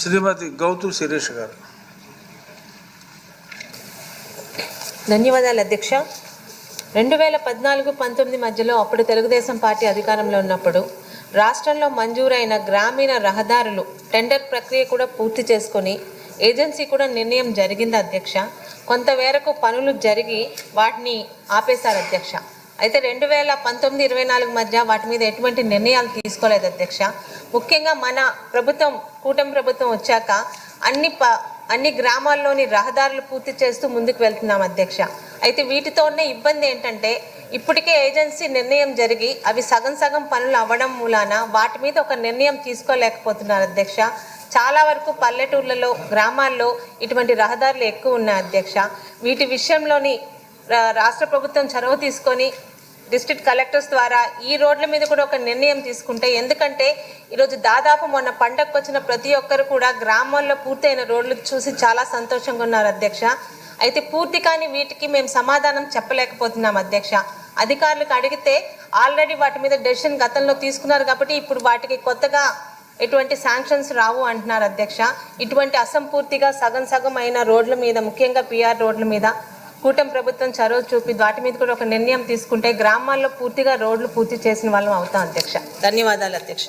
శ్రీమతి గౌతు శిరీష్ గారు. ధన్యవాదాలు అధ్యక్ష. రెండు వేల పద్నాలుగు పంతొమ్మిది మధ్యలో అప్పుడు తెలుగుదేశం పార్టీ అధికారంలో ఉన్నప్పుడు రాష్ట్రంలో మంజూరైన గ్రామీణ రహదారులు టెండర్ ప్రక్రియ కూడా పూర్తి చేసుకొని ఏజెన్సీ కూడా నిర్ణయం జరిగింది అధ్యక్ష. కొంతమేరకు పనులు జరిగి వాటిని ఆపేశారు అధ్యక్ష. అయితే రెండు వేల పంతొమ్మిది ఇరవై నాలుగు మధ్య వాటి మీద ఎటువంటి నిర్ణయాలు తీసుకోలేదు అధ్యక్ష. ముఖ్యంగా మన ప్రభుత్వం కూటమి ప్రభుత్వం వచ్చాక అన్ని ప అన్ని గ్రామాల్లోని రహదారులు పూర్తి చేస్తూ ముందుకు వెళ్తున్నాం అధ్యక్ష. అయితే వీటితో ఉన్న ఇబ్బంది ఏంటంటే ఇప్పటికే ఏజెన్సీ నిర్ణయం జరిగి అవి సగం సగం పనులు అవ్వడం మూలాన వాటి మీద ఒక నిర్ణయం తీసుకోలేకపోతున్నారు అధ్యక్ష. చాలా వరకు పల్లెటూర్లలో గ్రామాల్లో ఇటువంటి రహదారులు ఎక్కువ ఉన్నాయి అధ్యక్ష. వీటి విషయంలోని రాష్ట్ర ప్రభుత్వం చొరవ తీసుకొని డిస్ట్రిక్ట్ కలెక్టర్స్ ద్వారా ఈ రోడ్ల మీద కూడా ఒక నిర్ణయం తీసుకుంటే ఎందుకంటే ఈరోజు దాదాపు మొన్న పండగకు వచ్చిన ప్రతి ఒక్కరు కూడా గ్రామాల్లో పూర్తయిన రోడ్లు చూసి చాలా సంతోషంగా ఉన్నారు అధ్యక్ష. అయితే పూర్తి కాని వీటికి మేము సమాధానం చెప్పలేకపోతున్నాం అధ్యక్ష. అధికారులకు అడిగితే ఆల్రెడీ వాటి మీద డెసిషన్ గతంలో తీసుకున్నారు కాబట్టి ఇప్పుడు వాటికి కొత్తగా ఎటువంటి శాంక్షన్స్ రావు అంటున్నారు అధ్యక్ష. ఇటువంటి అసంపూర్తిగా సగం సగం అయిన రోడ్ల మీద ముఖ్యంగా పిఆర్ రోడ్ల మీద కూటమి ప్రభుత్వం చొరవ చూపి వాటి మీద కూడా ఒక నిర్ణయం తీసుకుంటే గ్రామాల్లో పూర్తిగా రోడ్లు పూర్తి చేసిన వాళ్ళం అవుతాం అధ్యక్ష. ధన్యవాదాలు అధ్యక్ష.